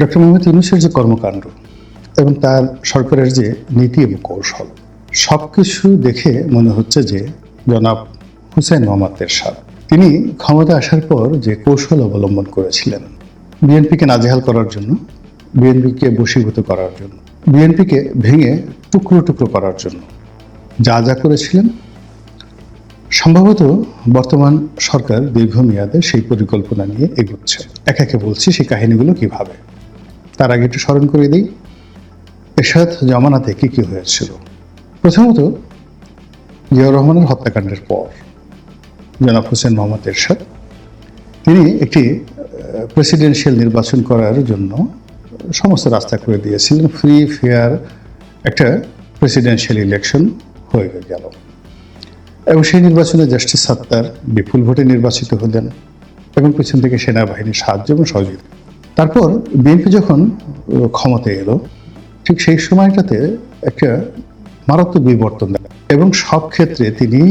Doctor Mohammad ইউনুসের যে কর্মকাণ্ড এবং তার সরকারের যে নীতি এবং কৌশল সব কিছু দেখে মনে হচ্ছে যে জনাব হুসেন মোহাম্মদ এরশাদ তিনি ক্ষমতা আসার পর যে কৌশল অবলম্বন করেছিলেন বিএনপিকে নাজেহাল করার জন্য, বিএনপিকে বশীভূত করার জন্য, বিএনপিকে ভেঙে টুকরো টুকরো করার জন্য যা যা করেছিলেন, সম্ভবত বর্তমান সরকার দীর্ঘমেয়াদে সেই পরিকল্পনা নিয়ে এগোচ্ছে। একে একে বলছি সেই কাহিনীগুলো কীভাবে? তার আগে একটু স্মরণ করে দিই। এরশাদ জমানাতে কী কী হয়েছিল? প্রথমত, জিয়াউর রহমানের হত্যাকাণ্ডের পর জনাব হোসেন মোহাম্মদ এরশাদ, তিনি একটি প্রেসিডেন্সিয়াল নির্বাচন করার জন্য সমস্ত রাস্তা করে দিয়েছিলেন। ফ্রি, ফেয়ার একটা প্রেসিডেন্সিয়াল ইলেকশন হয়ে গেল। এবং সেই নির্বাচনে জাস্টিস সাত্তার বিপুল ভোটে নির্বাচিত হলেন এবং পেছন থেকে সেনাবাহিনীর সাহায্য এবং সহযোগিতা। তারপর বিএনপি যখন ক্ষমতায় এলো, ঠিক সেই সময়টাতে একটা মারাত্মক বিবর্তন দেখা। এবং সব ক্ষেত্রে তিনি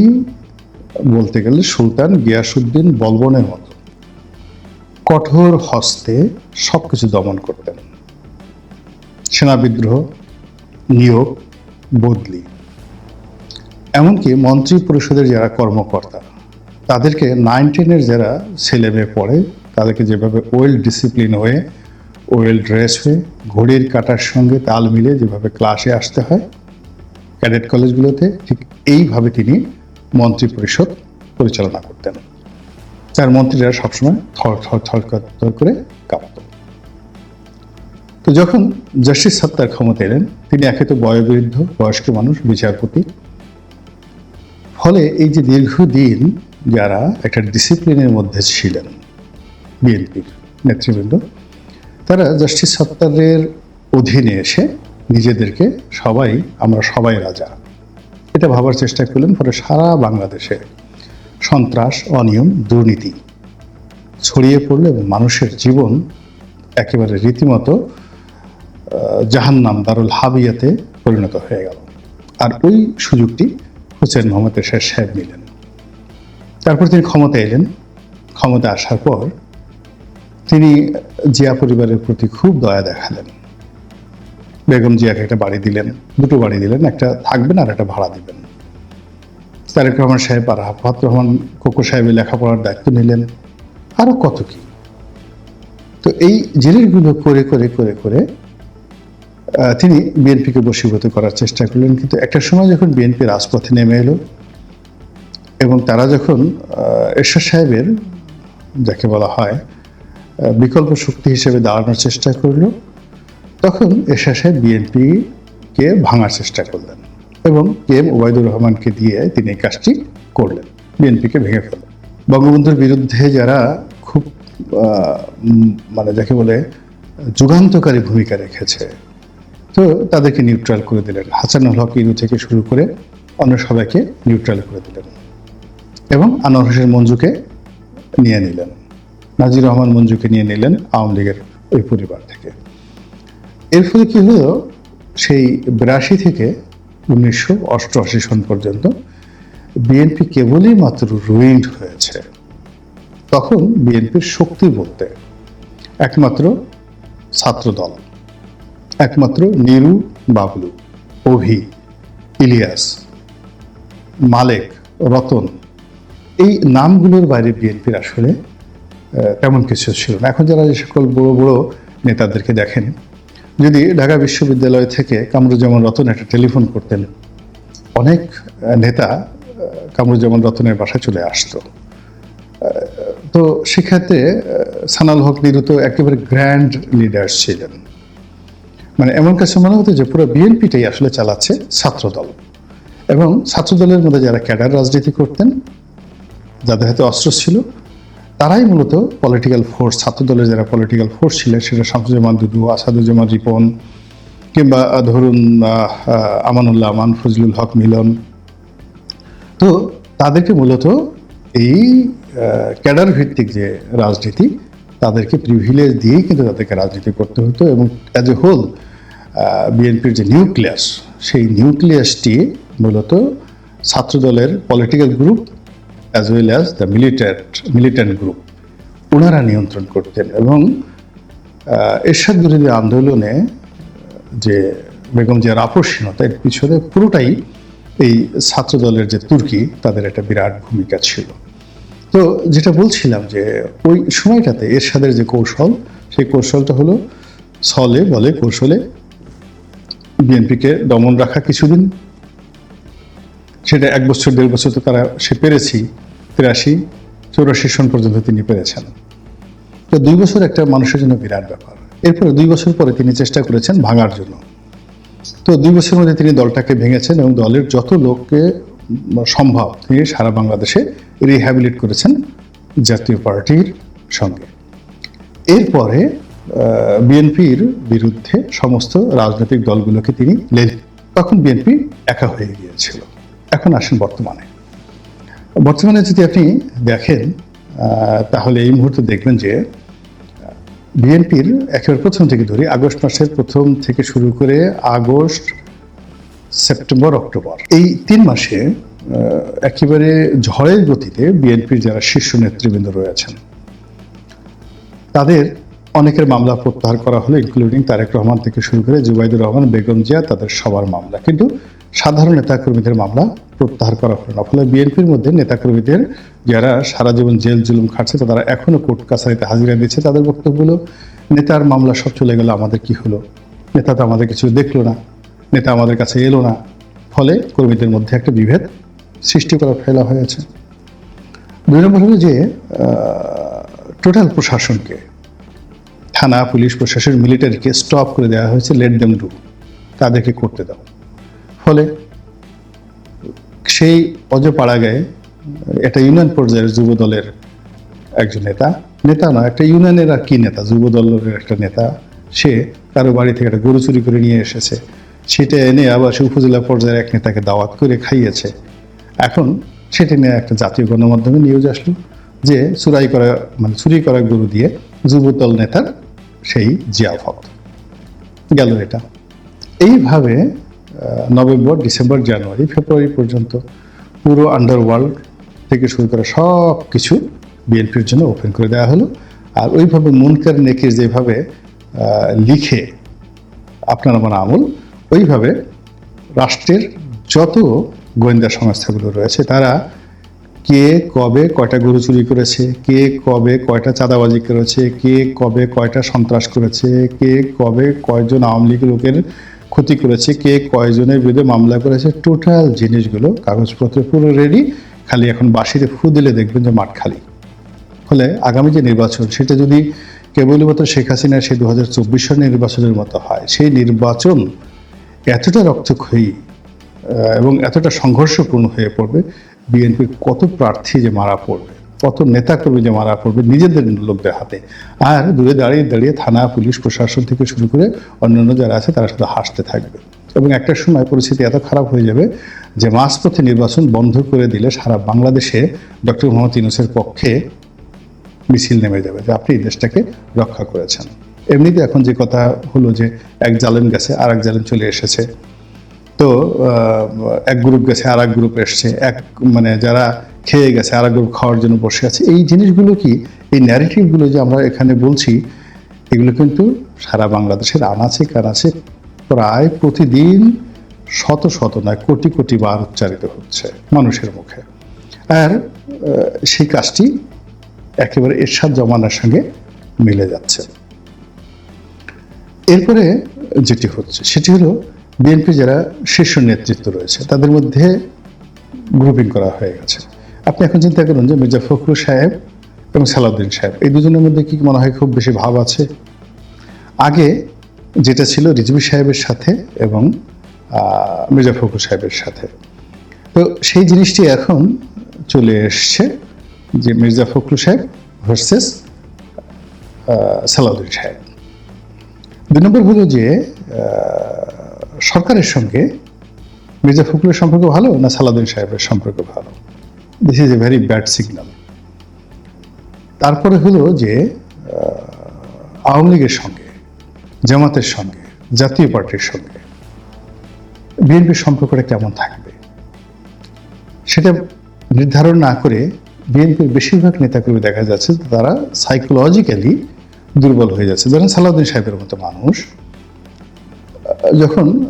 বলতে গেলে সুলতান গিয়াসুদ্দিন বলবনের মতো কঠোর হস্তে সবকিছু দমন করতেন। সেনা বিদ্রোহ, নিয়োগ, বদলি। এমনকি মন্ত্রী পরিষদের যারা কর্মকর্তা, তাদেরকে নাইন টেনের যারা ছেলে মেয়ে পড়ে তাদেরকে যেভাবে ওয়েল ডিসিপ্লিন হয়ে ওয়েল ড্রেস হয়ে, ঘড়ির কাটার সঙ্গে তাল মিলে যেভাবে ক্লাসে আসতে হয় ক্যাডেট কলেজগুলোতে ঠিক এইভাবে তিনি মন্ত্রী পরিষদ পরিচালনা করতেন। তার মন্ত্রীরা সবসময় থর থর থর থর করে কাঁপত। তো যখন জাস্টিস সত্তার ক্ষমতা এলেন, তিনি একে তো বয়োবৃদ্ধ, বয়স্ক মানুষ, বিচারপতি। ফলে এই যে দীর্ঘদিন যারা একটা ডিসিপ্লিনের মধ্যে ছিলেন বিএনপির নেতৃবৃন্দ, তারা জাস্টিস সত্তারের অধীনে এসে নিজেদেরকে সবাই, আমরা সবাই রাজা। এটা ভাবার চেষ্টা করলেন, ফলে সারা বাংলাদেশে সন্ত্রাস, অনিয়ম, দুর্নীতি ছড়িয়ে পড়ল এবং মানুষের জীবন একেবারে রীতিমতো জাহান্নাম, দারুল হাবিয়াতে পরিণত হয়ে গেল। আর ওই সুযোগটি হোসেন মোহাম্মদ এরশাদ সাহেব নিলেন। তারপর তিনি ক্ষমতা এলেন। ক্ষমতা আসার পর তিনি জিয়া পরিবারের প্রতি খুব দয়া দেখালেন। বেগম জিয়াকে একটা বাড়ি দিলেন, দুটো বাড়ি দিলেন, একটা থাকবেন আর একটা ভাড়া দিবেন। তারেক রহমান সাহেব আর হাফাত রহমান কোকো সাহেবের লেখাপড়ার দায়িত্ব নিলেন। আরও কত কি? তো এই জিনিসগুলো করে করে করে করে তিনি বিএনপিকে বশীভূত করার চেষ্টা করলেন। কিন্তু একটা সময় যখন বিএনপি রাজপথে নেমে এলো এবং তারা যখন এরশাদ সাহেবের, যাকে বলা হয় বিকল্প শক্তি হিসেবে দাঁড়ানোর চেষ্টা করল। তখন এরশাদ সাহেব বিএনপিকে ভাঙার চেষ্টা করলেন এবং কে এম ওবায়দুর রহমানকে দিয়ে তিনি এই কাজটি করলেন। বিএনপিকে ভেঙে ফেললেন। বঙ্গবন্ধুর বিরুদ্ধে যারা খুব মানে যাকে বলে যুগান্তকারী ভূমিকা রেখেছে, তো তাদেরকে নিউট্রাল করে দিলেন। হাসানুল হক ইনু থেকে শুরু করে অন্য সবাইকে নিউট্রাল করে দিলেন এবং আনোয়ার হোসেন মঞ্জুকে নিয়ে নিলেন। নাজির রহমান মঞ্জুকে নিয়ে নিলেন আওয়ামী লীগের ওই পরিবার থেকে। এর ফলে কি হলো? সেই বিরাশি থেকে উনিশশো অষ্টআশি সন পর্যন্ত বিএনপি কেবলই মাত্র রুইন্ড হয়েছে। তখন বিএনপির শক্তি বলতে একমাত্র ছাত্রদল, একমাত্র নিরু বাবলু, অভি, ইলিয়াস, মালেক, রতন, এই নামগুলোর বাইরে বিএনপির আসলে তেমন কিছু ছিল না। এখন যারা যে সকল বড় বড় নেতাদেরকে দেখেন, যদি ঢাকা বিশ্ববিদ্যালয় থেকে কামরুজ্জামান রতন একটা টেলিফোন করতেন, অনেক নেতা কামরুজ্জামান রতনের বাসায় চলে আসতো। তো সেক্ষেত্রে সানাল হক নিরু তো একেবারে গ্র্যান্ড লিডার ছিলেন। মানে এমন কাছে মনে হতো যে পুরো বিএনপিটাই আসলে চালাচ্ছে ছাত্রদল। এবং ছাত্রদলের মধ্যে যারা ক্যাডার রাজনীতি করতেন, যাদের হাতে অস্ত্র ছিল তারাই মূলত পলিটিক্যাল ফোর্স ছাত্রদলের যারা পলিটিক্যাল ফোর্স ছিলেন সেটা শামসুজ্জামান দুদু, আসাদুজ্জামান রিপন, কিংবা ধরুন আমানুল্লাহ আমান, ফজলুল হক মিলন। তো তাদেরকে মূলত এই ক্যাডার ভিত্তিক যে রাজনীতি, তাদেরকে প্রিভিলেজ দিয়েই কিন্তু তাদেরকে রাজনীতি করতে হতো এবং অ্যাজ এ হোল বিএনপির যে নিউক্লিয়াস সেই নিউক্লিয়াসটি মূলত ছাত্রদলের political group as well as the militant militant group ওনারা নিয়ন্ত্রণ করতেন এবং এরশাদ বিরোধী আন্দোলনে, যে বেগম জিয়ার আপসীনতা এর পিছনে পুরোটাই এই ছাত্র দলের যে তুর্কি, তাদের একটা বিরাট ভূমিকা ছিল। তো যেটা বলছিলাম যে, ওই সময়টাতে এরশাদের যে কৌশল, সেই কৌশলটা হলো ছলে বলে কৌশলে বিএনপিকে দমন রাখা কিছুদিন। সেটা এক বছর, দেড় বছর তো তারা সে পেরেছি তিরাশি, চৌরাশি সন পর্যন্ত তিনি পেরেছেন। তো দুই বছর একটা মানুষের জন্য বিরাট ব্যাপার। এরপরে দুই বছর পরে তিনি চেষ্টা করেছেন ভাঙার জন্য। তো দুই বছরের মধ্যে তিনি দলটাকে ভেঙেছেন এবং দলের যত লোককে সম্ভব তিনি সারা বাংলাদেশে রিহ্যাবিলিট করেছেন জাতীয় পার্টির সঙ্গে। এরপরে বিএনপির বিরুদ্ধে সমস্ত রাজনৈতিক দলগুলোকে তিনি লেন তখন বিএনপি একা হয়ে গিয়েছিল। এখন আসেন বর্তমানে। বর্তমানে যদি আপনি দেখেন তাহলে এই মুহূর্তে দেখবেন যে বিএনপির একেবারে প্রথম থেকে ধরি আগস্ট মাসের প্রথম থেকে শুরু করে আগস্ট, সেপ্টেম্বর, অক্টোবর, এই তিন মাসে একেবারে ঝড়ের গতিতে বিএনপির যারা শীর্ষ নেতৃবৃন্দ রয়েছেন, তাদের অনেকের মামলা প্রত্যাহার করা হলো ইনক্লুডিং তারেক রহমান থেকে শুরু করে জুবাইদুর রহমান, বেগম জিয়া, তাদের সবার মামলা। কিন্তু সাধারণ নেতাকর্মীদের মামলা প্রত্যাহার করা হলো না। ফলে বিএনপির মধ্যে নেতাকর্মীদের যারা সারা জীবন জেল, জুলুম খাটছে, তারা এখনও কোর্ট কাছারিতে হাজিরা দিচ্ছে তাদের বক্তব্য হলো নেতার মামলা সব চলে গেল, আমাদের কি হলো? নেতা তো আমাদের কিছু দেখল না। নেতা আমাদের কাছে এলো না। ফলে কর্মীদের মধ্যে একটা বিভেদ সৃষ্টি করা ফেলা হয়েছে। দুই নম্বর হলো যে টোটাল প্রশাসনকে, থানা, পুলিশ প্রশাসন, মিলিটারিকে স্টপ করে দেওয়া হয়েছে লেট দেম ডু তাদেরকে করতে দাও। ফলে সেই অজপাড়া গায়ে একটা ইউনিয়ন পর্যায়ের যুব দলের একজন নেতা। নেতা না, একটা ইউনিয়নের আর কি নেতা যুব দলের একটা নেতা। সে কারও বাড়ি থেকে একটা গরু চুরি করে নিয়ে এসেছে। সেটা এনে আবার সে উপজেলা পর্যায়ের এক নেতাকে দাওয়াত করে খাইয়েছে। এখন সেটা নিয়ে একটা জাতীয় গণমাধ্যমে নিউজ আসলো যে চুরাই করা মানে চুরি করা গরু দিয়ে যুবদল নেতার সেই জিয়াফত। গেল এটা। এইভাবে নভেম্বর, ডিসেম্বর, জানুয়ারি, ফেব্রুয়ারি পর্যন্ত পুরো আন্ডারওয়ার্ল্ড থেকে শুরু করে সব কিছু বিএনপির জন্য ওপেন করে দেওয়া হলো। আর ওইভাবে মুনকার নেকির যেভাবে লিখে আপনার আমার আমল, ওইভাবে রাষ্ট্রের যত গোয়েন্দা সংস্থাগুলো রয়েছে, তারা কে কবে কয়টা গরু চুরি করেছে, কে কবে কয়টা চাঁদাবাজি করেছে, কে কবে কয়টা সন্ত্রাস করেছে, কে কবে কয়জন আওয়ামী লীগ লোকের ক্ষতি করেছে, কে কয়জনের বিরুদ্ধে মামলা করেছে টোটাল জিনিসগুলো কাগজপত্র পুরো রেডি খালি এখন বাসিতে ফু দিলে দেখবেন যে মাঠ খালি। ফলে আগামী যে নির্বাচন, সেটা যদি কেবলই মতো শেখ হাসিনার সেই দু হাজার চব্বিশ সালের নির্বাচনের মতো হয়, সেই নির্বাচন এতটা রক্তক্ষয়ী এবং এতটা সংঘর্ষপূর্ণ হয়ে পড়বে, বিএনপির কত প্রার্থী যে মারা পড়বে? কত নেতাকর্মী যে মারা পড়বে নিজেদের লোকদের হাতে। আর দূরে দাঁড়িয়ে দাঁড়িয়ে থানা, পুলিশ, প্রশাসন থেকে শুরু করে অন্যান্য যারা আছে তারা শুধু হাসতে থাকবে। এবং একটা সময় পরিস্থিতি এত খারাপ হয়ে যাবে যে মাঝপথে নির্বাচন বন্ধ করে দিলে সারা বাংলাদেশে ডক্টর মোহাম্মদ ইউনুসের পক্ষে মিছিল নেমে যাবে যে আপনি দেশটাকে রক্ষা করেছেন। এমনিতে এখন যে কথা হলো যে এক জালেম গেছে আর এক জালেম চলে এসেছে তো এক গ্রুপ গেছে আর এক গ্রুপ এসছে। এক মানে যারা খেয়ে গেছে আর এক গ্রুপ খাওয়ার জন্য বসে আছে। এই জিনিসগুলো কি? এই ন্যারেটিভগুলো যে আমরা এখানে বলছি, এগুলো কিন্তু সারা বাংলাদেশের আনাচে কানাচে প্রায় প্রতিদিন শত শত নয়, কোটি কোটি বার উচ্চারিত হচ্ছে মানুষের মুখে। আর সেই কাজটি একেবারে এরশাদ জমানার সঙ্গে মিলে যাচ্ছে। এরপরে যেটি হচ্ছে, সেটি হলো বিএনপি যারা শীর্ষ নেতৃত্ব রয়েছে, তাদের মধ্যে গ্রুপিং করা হয়ে গেছে। আপনি এখন চিন্তা করুন যে মির্জা ফখরুল সাহেব এবং সালাউদ্দিন সাহেব, এই দুজনের মধ্যে কি মনে হয় খুব বেশি ভাব আছে? আগে যেটা ছিল রিজভি সাহেবের সাথে এবং মির্জা ফখরুল সাহেবের সাথে। তো সেই জিনিসটি এখন চলে এসছে যে মির্জা ফখরুল সাহেব ভার্সেস সালাউদ্দিন সাহেব। দুই নম্বর হলো যে সরকারের সঙ্গে মির্জা ফখরুলের সম্পর্ক ভালো না সালাউদ্দিন সাহেবের সম্পর্ক ভালো? This is a very bad signal তারপরে হলো যে আওয়ামী লীগের সঙ্গে, জামাতের সঙ্গে, জাতীয় পার্টির সঙ্গে বিএনপির সম্পর্কটা কেমন থাকবে? সেটা নির্ধারণ না করে বিএনপির বেশিরভাগ নেতাকর্মী দেখা যাচ্ছে তারা সাইকোলজিক্যালি দুর্বল হয়ে যাচ্ছে। ধরেন সালাউদ্দিন সাহেবের মতো মানুষ যখন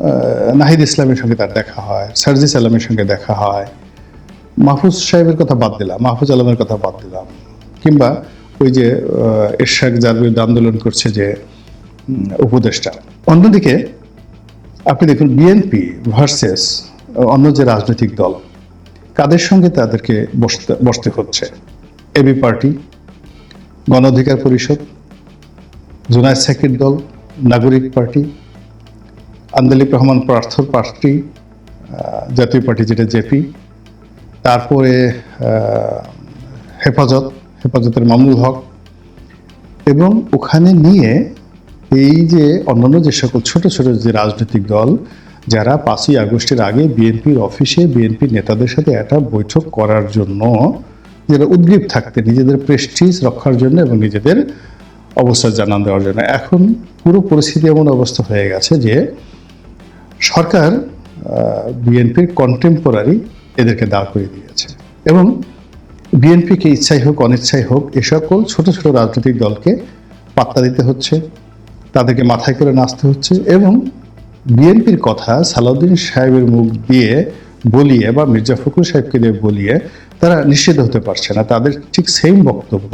নাহিদ ইসলামের সঙ্গে তার দেখা হয় সার্জিস আলমের সঙ্গে দেখা হয় মাহফুজ সাহেবের কথা বাদ দিলাম মাহফুজ আলমের কথা বাদ দিলাম। কিংবা ওই যে আহ, এরশাক যার বিরুদ্ধে আন্দোলন করছে যে উপদেষ্টা। অন্যদিকে আপনি দেখুন বিএনপি ভার্সেস অন্য যে রাজনৈতিক দল কাদের সঙ্গে তাদেরকে বসতে বসতে হচ্ছে? এবি পার্টি গণ অধিকার পরিষদ জুনায়দ সাকির দল নাগরিক পার্টি আন্দালিব রহমান প্রার্থর পার্টি জাতীয় পার্টি যেটা জেপি। তারপরে হেফাজত, হেফাজতের মামুল হক। এবং ওখানে নিয়ে এই যে অন্যান্য যে সকল ছোট ছোট যে রাজনৈতিক দল, যারা পাঁচই আগস্টের আগে বিএনপির অফিসে বিএনপির নেতাদের সাথে একটা বৈঠক করার জন্য যারা উদ্গ্রীব থাকতে নিজেদের প্রেস্টিজ রক্ষার জন্য এবং নিজেদের অবস্থা জানান দেওয়ার জন্য। এখন পুরো পরিস্থিতি এমন অবস্থা হয়ে গেছে যে সরকার বিএনপির কন্টেম্পোরারি এদেরকে দাঁড় করিয়ে দিয়েছে। এবং বিএনপিকে ইচ্ছাই হোক, অনিচ্ছাই হোক, এ সকল ছোট ছোট রাজনৈতিক দলকে পাত্তা দিতে হচ্ছে, তাদেরকে মাথায় করে নাচতে হচ্ছে এবং বিএনপির কথা সালাউদ্দিন সাহেবের মুখ দিয়ে বলিয়ে বা মির্জা ফখরুল সাহেবকে দিয়ে বলিয়ে তারা নিষিদ্ধ হতে পারছে না। তাদের ঠিক সেম বক্তব্য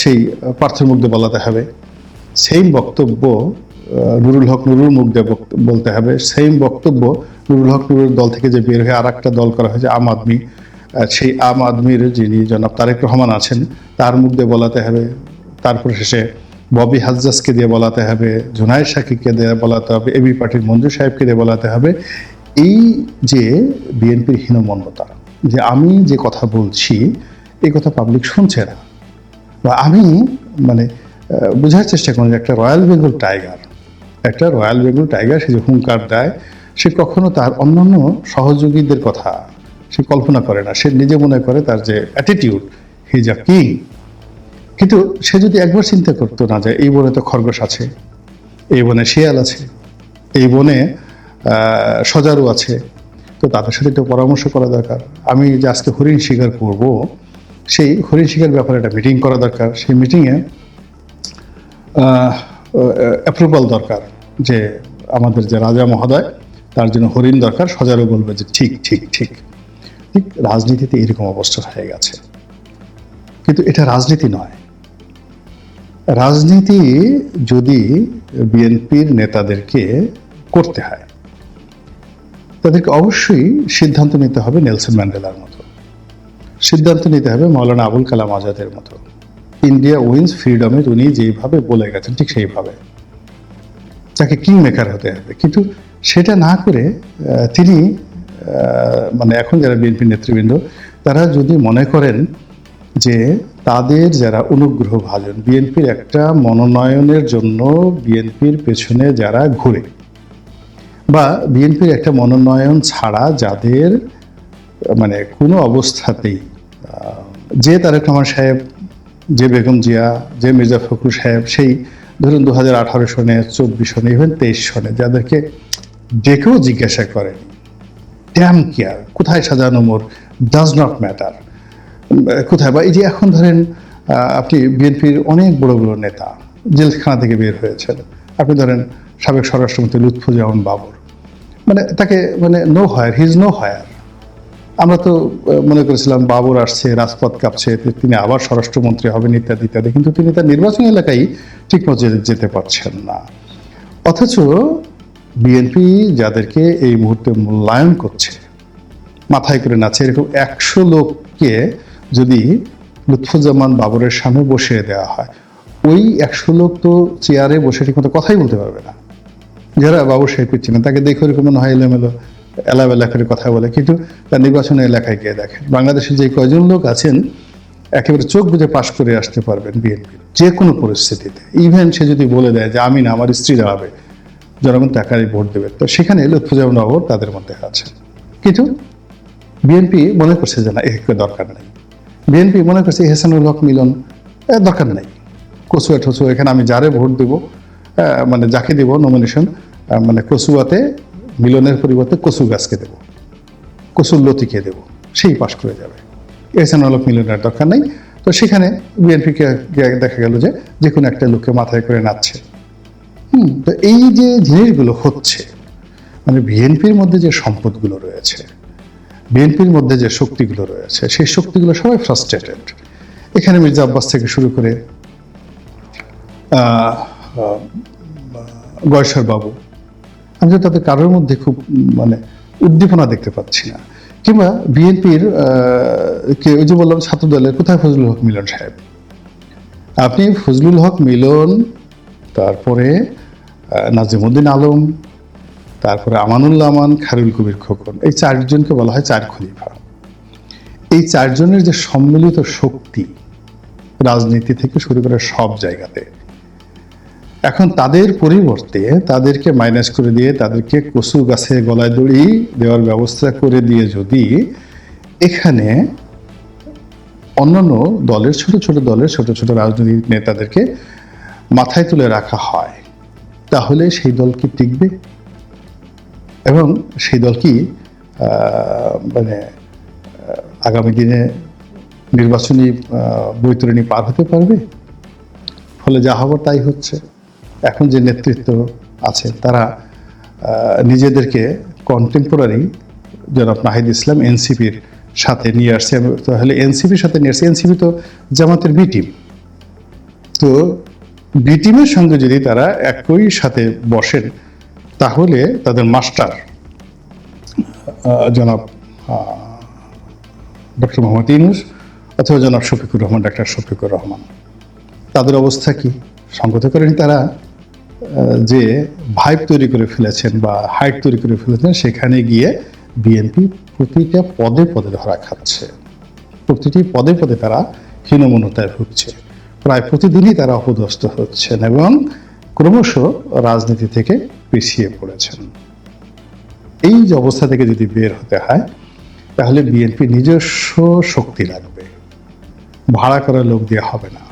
সেই পার্থের দিয়ে বলাতে হবে। সেম বক্তব্য নুরুল হক নুরুল মুখ দিয়ে বলতে হবে। সেম বক্তব্য নুরুল হক নুরুল দল থেকে যে বের হয়ে আর একটা দল করা হয়েছে, আম আদমি। সেই আম আদমির যিনি জনাব তারেক রহমান আছেন, তার মুখ দিয়ে বলাতে হবে। তারপর শেষে ববি হাজ্জাসকে দিয়ে বলাতে হবে, জুনায়দ শাকিবকে দিয়ে বলাতে হবে এবি পার্টির মঞ্জু সাহেবকে দিয়ে বলাতে হবে। এই যে বিএনপির হীনমন্যতা, যে আমি যে কথা বলছি এই কথা পাবলিক শুনছে না। বা আমি মানে বোঝার চেষ্টা করি যে একটা রয়্যাল বেঙ্গল টাইগার একটা রয়্যাল বেঙ্গল টাইগার, সে যে হুঙ্কার দেয়, সে কখনো তার অন্যান্য সহযোগীদের কথা সে কল্পনা করে না। সে নিজে মনে করে তার যে অ্যাটিটিউড হি আ কিং কিন্তু সে যদি একবার চিন্তা করতো না যে এই বনে তো খরগোশ আছে, এই বনে শিয়াল আছে, এই বনে সজারু আছে, তো তাদের সাথে একটু পরামর্শ করা দরকার। আমি যে আজকে হরিণ শিকার করব, সেই হরিণ শিকার ব্যাপারে একটা মিটিং করা দরকার। সেই মিটিংয়ে অ্যাপ্রুভাল দরকার। যে আমাদের যে রাজা মহোদয়, তার জন্য হরিণ দরকার, সজারু বলবে যে ঠিক ঠিক ঠিক। ঠিক রাজনীতিতে এরকম অবস্থা হয়ে গেছে। কিন্তু এটা রাজনীতি নয়। রাজনীতি যদি বিএনপির নেতাদেরকে করতে হয়, তাদেরকে অবশ্যই সিদ্ধান্ত নিতে হবে নেলসন ম্যান্ডেলার মতো। সিদ্ধান্ত নিতে হবে মৌলানা আবুল কালাম আজাদের মতো। ইন্ডিয়া উইন্স ফ্রিডমে উনি যেভাবে বলে গেছেন ঠিক সেইভাবে। তাকে কিং মেকার হতে হবে। কিন্তু সেটা না করে তিনি মানে এখন যারা বিএনপি নেতৃবৃন্দ, তারা যদি মনে করেন যে তাদের যারা অনুগ্রহ ভাজন বিএনপির একটা মনোনয়নের জন্য বিএনপির পেছনে যারা ঘুরে, বা বিএনপির একটা মনোনয়ন ছাড়া যাদের মানে কোনো অবস্থাতেই যে তারেক রহমান সাহেব, যে বেগম জিয়া, যে মির্জা ফখরুল সাহেব, সেই ধরুন দু হাজার আঠারো সনে, চব্বিশ সনে ইভেন তেইশ সনে, যাদেরকে ডেকেও জিজ্ঞাসা করেন ড্যাম কেয়ার কোথায় সাজানো মোর? ডাজ নট ম্যাটার কোথায়? বা এই যে এখন ধরেন আপনি বিএনপির অনেক বড় বড় নেতা জেলখানা থেকে বের হয়েছেন। আপনি ধরেন সাবেক স্বরাষ্ট্রমন্ত্রী লুৎফুজ্জামান বাবর। মানে তাকে মানে no higher his no higher আমরা তো মনে করেছিলাম বাবর আসছে, রাজপথ কাঁপছে তিনি আবার স্বরাষ্ট্রমন্ত্রী হবেন ইত্যাদি ইত্যাদি। কিন্তু তিনি তার নির্বাচনী এলাকায় ঠিকমতো যেতে পারছেন না। অথচ বিএনপি যাদেরকে এই মুহূর্তে মূল্যায়ন করছে, মাথায় করে নাচে এরকম একশো লোককে যদি লুৎফুজ্জামান বাবরের সামনে বসিয়ে দেওয়া হয়, ওই একশো লোক তো চেয়ারে বসে ঠিকমতো কথাই বলতে পারবে না। যারা বাবু সাহেবকে চিনেন তাকে দেখে ওরকম মনে হয় এলোমেলো। এলাবেলা করে কথা বলে, কিন্তু তার নির্বাচনী এলাকায় গিয়ে দেখেন বাংলাদেশে যে কয়জন লোক আছেন, একেবারে চোখ বুঝে পাশ করে আসতে পারবেন বিএনপি যে কোনো পরিস্থিতিতে। ইভেন সে যদি বলে দেয় যে, আমি না, আমার স্ত্রী দাঁড়াবে জনগণ টাকারই ভোট দেবে তো সেখানে লুৎফুজ্জামান বাবর তাদের মধ্যে আছে। কিন্তু বিএনপি মনে করছে যে, না একে দরকার নেই। বিএনপি মনে করছে হেসানুল হক মিলন দরকার নেই। কচুয়া ঠসুয়া এখানে আমি যারে ভোট দেব মানে যাকে দেব নমিনেশন মানে কচুয়াতে মিলনের পরিবর্তে কচু গাছকে দেব। কচুর লতিকে দেবো। সেই পাশ করে যাবে। এহসানুল হক মিলনের দরকার নেই। তো সেখানে বিএনপিকে দেখা গেল যে যে কোনো একটা লোককে মাথায় করে নাচছে। হুম, তো এই যে জিনিসগুলো হচ্ছে মানে বিএনপির মধ্যে যে সম্পদগুলো রয়েছে বিএনপির মধ্যে যে শক্তিগুলো রয়েছে, সেই শক্তিগুলো সবাই ফ্রাস্ট্রেটেড এখানে মির্জা আব্বাস থেকে শুরু করে গয়েশ্বর বাবু আমি তো তাদের কারোর মধ্যে খুব মানে উদ্দীপনা দেখতে পাচ্ছি না। কিংবা বিএনপির কে, ওই যে বললাম ছাত্র দলের কোথায় ফজলুল হক মিলন সাহেব? আপনি ফজলুল হক মিলন, তারপরে নাজিমুদ্দিন আলম, তারপরে আমানুল্লাহ আমান, খারুল কবির খোকন, এই চারজনকে বলা হয় চার খলিফা। এই চারজনের যে সম্মিলিত শক্তি রাজনীতি থেকে শুরু করে সব জায়গাতে এখন তাদের পরিবর্তে তাদেরকে মাইনাস করে দিয়ে তাদেরকে কচু গাছে গলায় দড়ি দেওয়ার ব্যবস্থা করে দিয়ে যদি এখানে অন্যান্য দলের, ছোট ছোট দলের, ছোট ছোট রাজনৈতিক নেতাদেরকে মাথায় তুলে রাখা হয়, তাহলে সেই দল কি টিকবে? এবং সেই দল কি মানে আগামী দিনে নির্বাচনী বৈতরণী পার হতে পারবে? ফলে যা হবার তাই হচ্ছে। এখন যে নেতৃত্ব আছে, তারা নিজেদেরকে কন্টেম্পোরারি জনাব নাহিদ ইসলাম এনসিপির সাথে নিয়ে আসছে। তাহলে এনসিপির সাথে নিয়ে আসছে। এনসিপি তো জামাতের বি টিম তো বি টিমের সঙ্গে যদি তারা একই সাথে বসেন, তাহলে তাদের মাস্টার জনাব ডক্টর মোহাম্মদ ইউনুস অথবা জনাব শফিকুর রহমান, ডাক্তার শফিকুর রহমান। তাদের অবস্থা কি? সঙ্গত করেন তারা। যে ভাইব তৈরি করে ফেলেছেন বা হাইট তৈরি করে ফেলেছেন, সেখানে গিয়ে বিএনপি প্রতিটা পদে পদে ধরা খাচ্ছে। প্রতিটি পদে পদে তারা হীনমনতায় ভুগছে। প্রায় প্রতিদিনই তারা অপদস্থ হচ্ছেন এবং ক্রমশ রাজনীতি থেকে পিছিয়ে পড়েছেন। এই যে অবস্থা থেকে যদি বের হতে হয়, তাহলে বিএনপি নিজস্ব শক্তি লাগবে। ভাড়া করা লোক দিয়ে হবে না।